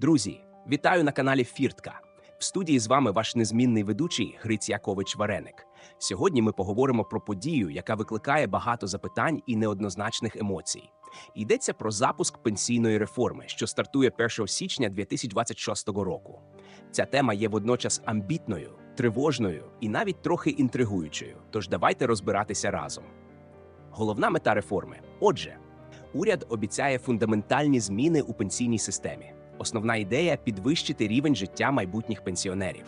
Друзі, вітаю на каналі Фіртка. В студії з вами ваш незмінний ведучий Гриць Якович Вареник. Сьогодні ми поговоримо про подію, яка викликає багато запитань і неоднозначних емоцій. Йдеться про запуск пенсійної реформи, що стартує 1 січня 2026 року. Ця тема є водночас амбітною, тривожною і навіть трохи інтригуючою. Тож давайте розбиратися разом. Головна мета реформи. Отже, уряд обіцяє фундаментальні зміни у пенсійній системі. Основна ідея підвищити рівень життя майбутніх пенсіонерів.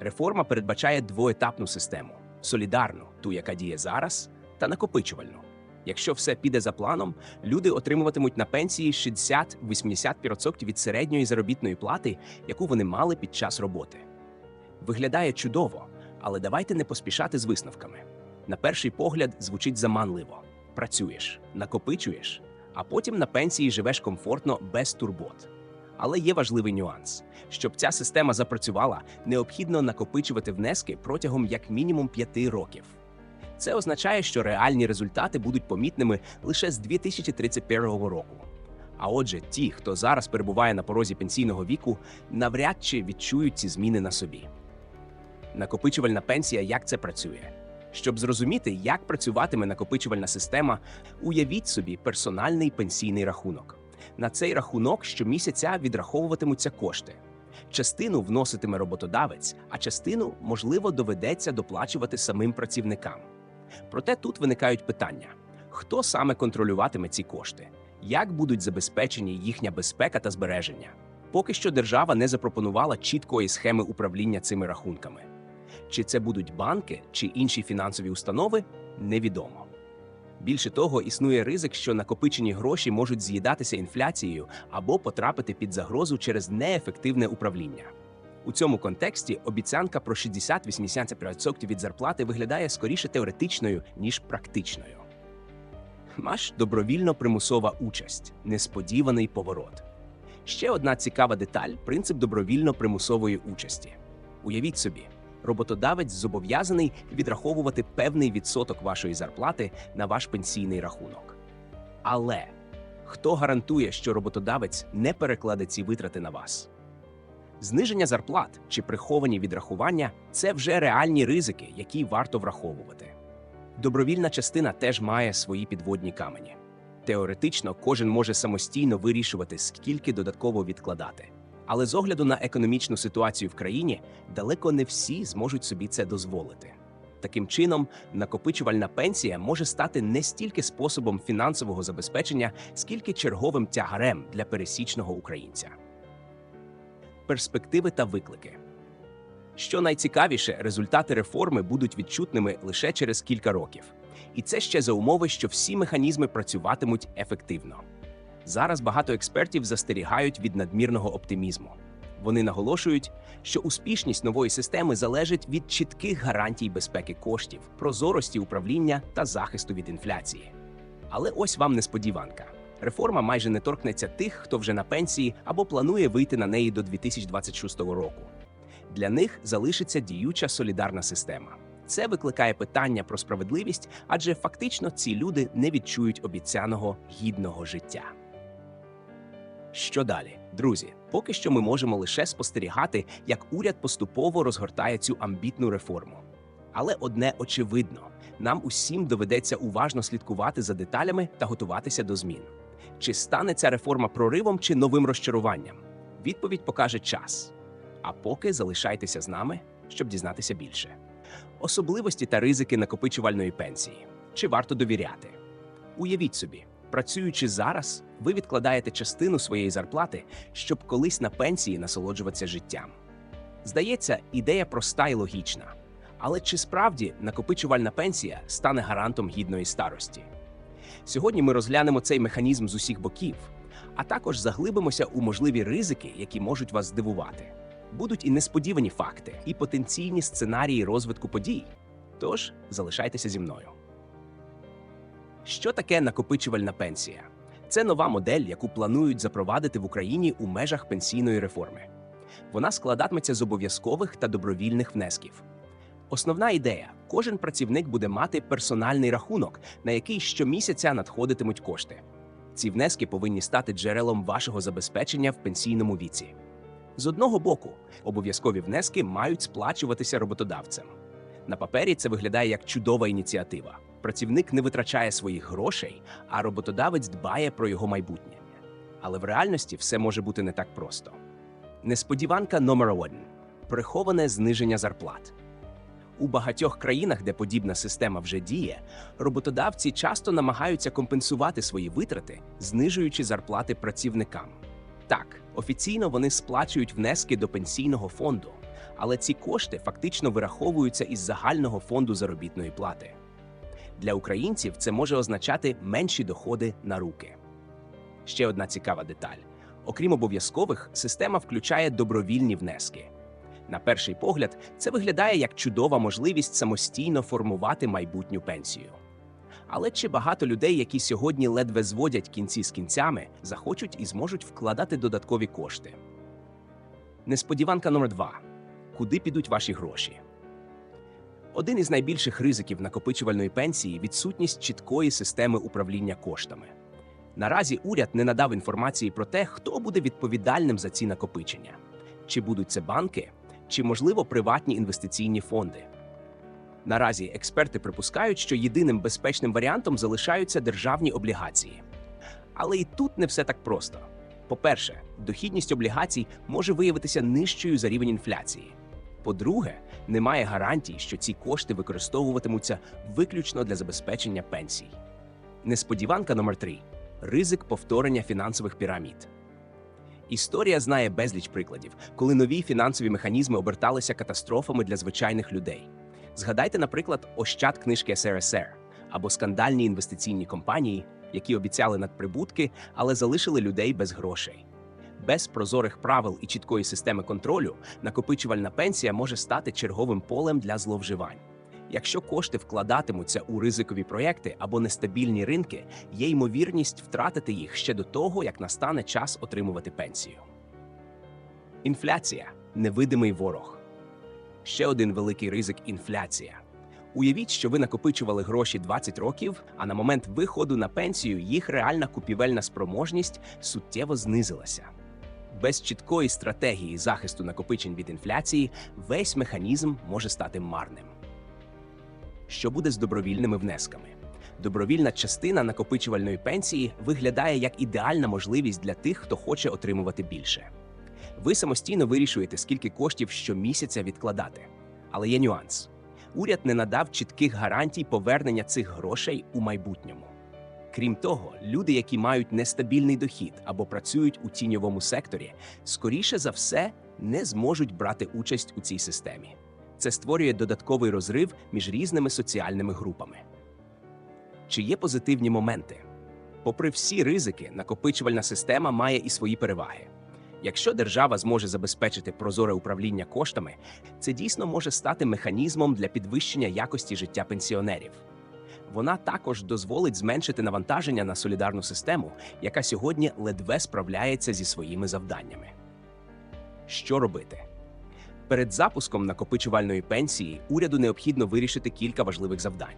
Реформа передбачає двоетапну систему: солідарну, ту, яка діє зараз, та накопичувальну. Якщо все піде за планом, люди отримуватимуть на пенсії 60-80% від середньої заробітної плати, яку вони мали під час роботи. Виглядає чудово, але давайте не поспішати з висновками. На перший погляд звучить заманливо: працюєш, накопичуєш, а потім на пенсії живеш комфортно без турбот. Але є важливий нюанс: щоб ця система запрацювала, необхідно накопичувати внески протягом як мінімум 5 років. Це означає, що реальні результати будуть помітними лише з 2031 року. А отже, ті, хто зараз перебуває на порозі пенсійного віку, навряд чи відчують ці зміни на собі. Накопичувальна пенсія як це працює? Щоб зрозуміти, як працюватиме накопичувальна система, уявіть собі персональний пенсійний рахунок. На цей рахунок щомісяця відраховуватимуться кошти. Частину вноситиме роботодавець, а частину, можливо, доведеться доплачувати самим працівникам. Проте тут виникають питання: хто саме контролюватиме ці кошти, як будуть забезпечені їхня безпека та збереження? Поки що держава не запропонувала чіткої схеми управління цими рахунками. Чи це будуть банки чи інші фінансові установи, невідомо. Більше того, існує ризик, що накопичені гроші можуть з'їдатися інфляцією або потрапити під загрозу через неефективне управління. У цьому контексті обіцянка про 60-80% від зарплати виглядає скоріше теоретичною, ніж практичною. Маш добровільно примусова участь несподіваний поворот. Ще одна цікава деталь принцип добровільно примусової участі. Уявіть собі, роботодавець зобов'язаний відраховувати певний відсоток вашої зарплати на ваш пенсійний рахунок. Але хто гарантує, що роботодавець не перекладе ці витрати на вас? Зниження зарплат чи приховані відрахування це вже реальні ризики, які варто враховувати. Добровільна частина теж має свої підводні камені. Теоретично кожен може самостійно вирішувати, скільки додатково відкладати. Але з огляду на економічну ситуацію в країні далеко не всі зможуть собі це дозволити. Таким чином, накопичувальна пенсія може стати не стільки способом фінансового забезпечення, скільки черговим тягарем для пересічного українця. Перспективи та виклики. Що найцікавіше, результати реформи будуть відчутними лише через кілька років. І це ще за умови, що всі механізми працюватимуть ефективно. Зараз багато експертів застерігають від надмірного оптимізму. Вони наголошують, що успішність нової системи залежить від чітких гарантій безпеки коштів, прозорості управління та захисту від інфляції. Але ось вам несподіванка. Реформа майже не торкнеться тих, хто вже на пенсії або планує вийти на неї до 2026 року. Для них залишиться діюча солідарна система. Це викликає питання про справедливість, адже фактично ці люди не відчують обіцяного гідного життя. Що далі, друзі? Поки що ми можемо лише спостерігати, як уряд поступово розгортає цю амбітну реформу. Але одне очевидно: нам усім доведеться уважно слідкувати за деталями та готуватися до змін. Чи стане ця реформа проривом чи новим розчаруванням? Відповідь покаже час. А поки залишайтеся з нами, щоб дізнатися більше. Особливості та ризики накопичувальної пенсії. Чи варто довіряти? Уявіть собі, працюючи зараз, ви відкладаєте частину своєї зарплати, щоб колись на пенсії насолоджуватися життям. Здається, ідея проста і логічна. Але чи справді накопичувальна пенсія стане гарантом гідної старості? Сьогодні ми розглянемо цей механізм з усіх боків, а також заглибимося у можливі ризики, які можуть вас здивувати. Будуть і несподівані факти, і потенційні сценарії розвитку подій. Тож залишайтеся зі мною. Що таке накопичувальна пенсія? Це нова модель, яку планують запровадити в Україні у межах пенсійної реформи. Вона складатиметься з обов'язкових та добровільних внесків. Основна ідея: кожен працівник буде мати персональний рахунок, на який щомісяця надходитимуть кошти. Ці внески повинні стати джерелом вашого забезпечення в пенсійному віці. З одного боку, обов'язкові внески мають сплачуватися роботодавцем. На папері це виглядає як чудова ініціатива. Працівник не витрачає своїх грошей, а роботодавець дбає про його майбутнє. Але в реальності все може бути не так просто. Несподіванка номер один приховане зниження зарплат. У багатьох країнах, де подібна система вже діє, роботодавці часто намагаються компенсувати свої витрати, знижуючи зарплати працівникам. Так, офіційно вони сплачують внески до пенсійного фонду, але ці кошти фактично вираховуються із загального фонду заробітної плати. Для українців це може означати менші доходи на руки. Ще одна цікава деталь: окрім обов'язкових, система включає добровільні внески. На перший погляд, це виглядає як чудова можливість самостійно формувати майбутню пенсію. Але чи багато людей, які сьогодні ледве зводять кінці з кінцями, захочуть і зможуть вкладати додаткові кошти? Несподіванка номер два: куди підуть ваші гроші? Один із найбільших ризиків накопичувальної пенсії відсутність чіткої системи управління коштами. Наразі уряд не надав інформації про те, хто буде відповідальним за ці накопичення, чи будуть це банки, чи, можливо, приватні інвестиційні фонди. Наразі експерти припускають, що єдиним безпечним варіантом залишаються державні облігації. Але і тут не все так просто. По-перше, дохідність облігацій може виявитися нижчою за рівень інфляції. По-друге, немає гарантій, що ці кошти використовуватимуться виключно для забезпечення пенсій. Несподіванка номер 3 ризик повторення фінансових пірамід. Історія знає безліч прикладів, коли нові фінансові механізми оберталися катастрофами для звичайних людей. Згадайте, наприклад, Ощад книжки СРСР або скандальні інвестиційні компанії, які обіцяли надприбутки, але залишили людей без грошей. Без прозорих правил і чіткої системи контролю накопичувальна пенсія може стати черговим полем для зловживань. Якщо кошти вкладатимуться у ризикові проекти або нестабільні ринки, є ймовірність втратити їх ще до того, як настане час отримувати пенсію. Інфляція невидимий ворог. Ще один великий ризик інфляція. Уявіть, що ви накопичували гроші 20 років, а на момент виходу на пенсію їх реальна купівельна спроможність суттєво знизилася. Без чіткої стратегії захисту накопичень від інфляції весь механізм може стати марним. Що буде з добровільними внесками? Добровільна частина накопичувальної пенсії виглядає як ідеальна можливість для тих, хто хоче отримувати більше. Ви самостійно вирішуєте, скільки коштів щомісяця відкладати. Але є нюанс: уряд не надав чітких гарантій повернення цих грошей у майбутньому. Крім того, люди, які мають нестабільний дохід або працюють у тіньовому секторі, скоріше за все не зможуть брати участь у цій системі. Це створює додатковий розрив між різними соціальними групами. Чи є позитивні моменти? Попри всі ризики, накопичувальна система має і свої переваги. Якщо держава зможе забезпечити прозоре управління коштами, це дійсно може стати механізмом для підвищення якості життя пенсіонерів. Вона також дозволить зменшити навантаження на солідарну систему, яка сьогодні ледве справляється зі своїми завданнями. Що робити? Перед запуском накопичувальної пенсії уряду необхідно вирішити кілька важливих завдань.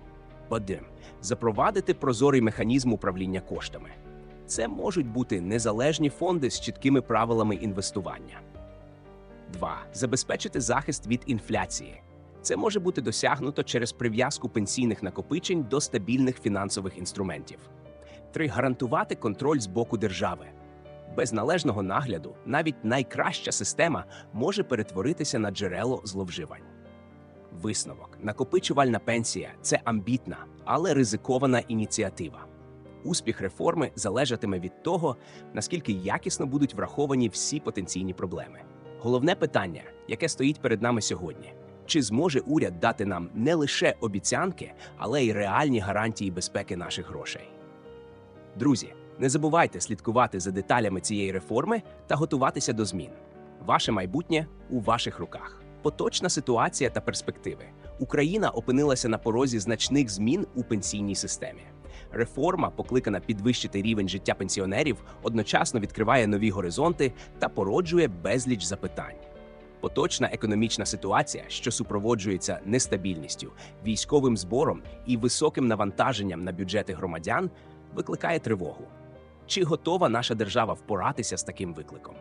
Один запровадити прозорий механізм управління коштами. Це можуть бути незалежні фонди з чіткими правилами інвестування. 2. Забезпечити захист від інфляції. Це може бути досягнуто через прив'язку пенсійних накопичень до стабільних фінансових інструментів. 3. Гарантувати контроль з боку держави. Без належного нагляду навіть найкраща система може перетворитися на джерело зловживань. Висновок: накопичувальна пенсія це амбітна, але ризикована ініціатива. Успіх реформи залежатиме від того, наскільки якісно будуть враховані всі потенційні проблеми. Головне питання, яке стоїть перед нами сьогодні: чи зможе уряд дати нам не лише обіцянки, але й реальні гарантії безпеки наших грошей? Друзі, не забувайте слідкувати за деталями цієї реформи та готуватися до змін. Ваше майбутнє у ваших руках. Поточна ситуація та перспективи. Україна опинилася на порозі значних змін у пенсійній системі. Реформа, покликана підвищити рівень життя пенсіонерів, одночасно відкриває нові горизонти та породжує безліч запитань. Поточна економічна ситуація, що супроводжується нестабільністю, військовим збором і високим навантаженням на бюджети громадян, викликає тривогу. Чи готова наша держава впоратися з таким викликом?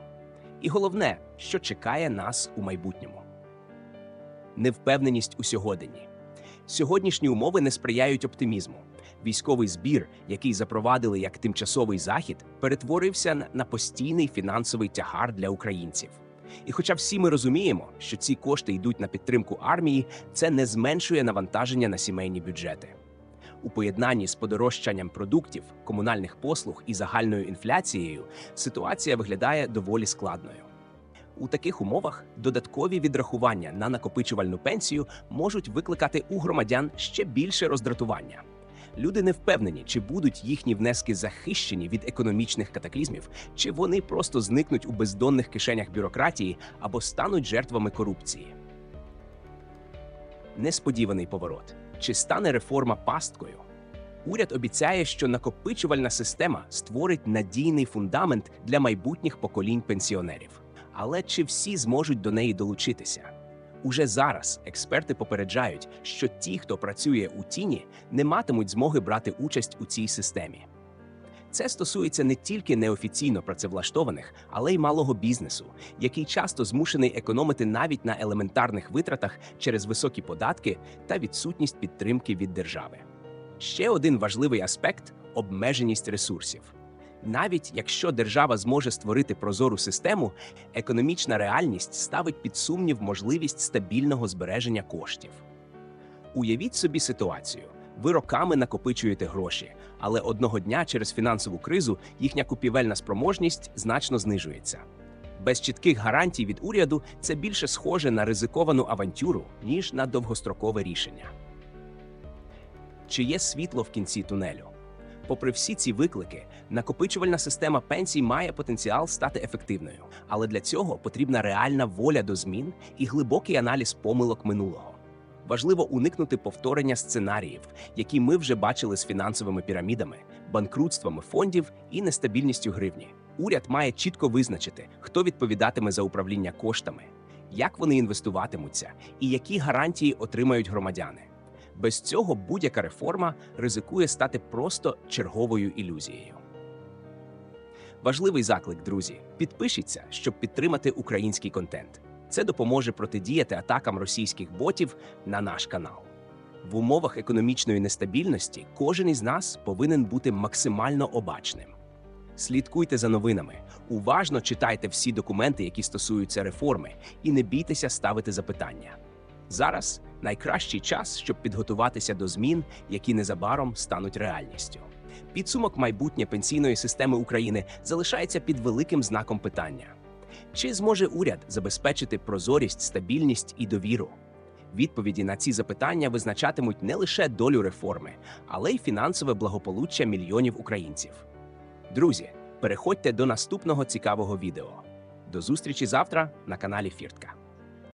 І головне, що чекає нас у майбутньому невпевненість у сьогоденні. Сьогоднішні умови не сприяють оптимізму. Військовий збір, який запровадили як тимчасовий захід, перетворився на- постійний фінансовий тягар для українців. І хоча всі ми розуміємо, що ці кошти йдуть на підтримку армії, це не зменшує навантаження на сімейні бюджети. У поєднанні з подорожчанням продуктів, комунальних послуг і загальною інфляцією ситуація виглядає доволі складною. У таких умовах додаткові відрахування на накопичувальну пенсію можуть викликати у громадян ще більше роздратування. Люди не впевнені, чи будуть їхні внески захищені від економічних катаклізмів, чи вони просто зникнуть у бездонних кишенях бюрократії або стануть жертвами корупції. Несподіваний поворот. Чи стане реформа пасткою? Уряд обіцяє, що накопичувальна система створить надійний фундамент для майбутніх поколінь пенсіонерів. Але чи всі зможуть до неї долучитися? Уже зараз експерти попереджають, що ті, хто працює у тіні, не матимуть змоги брати участь у цій системі. Це стосується не тільки неофіційно працевлаштованих, але й малого бізнесу, який часто змушений економити навіть на елементарних витратах через високі податки та відсутність підтримки від держави. Ще один важливий аспект обмеженість ресурсів. Навіть якщо держава зможе створити прозору систему, економічна реальність ставить під сумнів можливість стабільного збереження коштів. Уявіть собі ситуацію: ви роками накопичуєте гроші, але одного дня через фінансову кризу їхня купівельна спроможність значно знижується. Без чітких гарантій від уряду це більше схоже на ризиковану авантюру, ніж на довгострокове рішення. Чи є світло в кінці тунелю? Попри всі ці виклики, накопичувальна система пенсій має потенціал стати ефективною, але для цього потрібна реальна воля до змін і глибокий аналіз помилок минулого. Важливо уникнути повторення сценаріїв, які ми вже бачили з фінансовими пірамідами, банкрутствами фондів і нестабільністю гривні. Уряд має чітко визначити, хто відповідатиме за управління коштами, як вони інвестуватимуться і які гарантії отримають громадяни. Без цього будь-яка реформа ризикує стати просто черговою ілюзією. Важливий заклик, друзі. Підпишіться, щоб підтримати український контент. Це допоможе протидіяти атакам російських ботів на наш канал. В умовах економічної нестабільності кожен із нас повинен бути максимально обачним. Слідкуйте за новинами, уважно читайте всі документи, які стосуються реформи, і не бійтеся ставити запитання. Зараз найкращий час, щоб підготуватися до змін, які незабаром стануть реальністю. Підсумок майбутнє пенсійної системи України залишається під великим знаком питання: чи зможе уряд забезпечити прозорість, стабільність і довіру? Відповіді на ці запитання визначатимуть не лише долю реформи, але й фінансове благополуччя мільйонів українців. Друзі, переходьте до наступного цікавого відео. До зустрічі завтра на каналі Фіртка.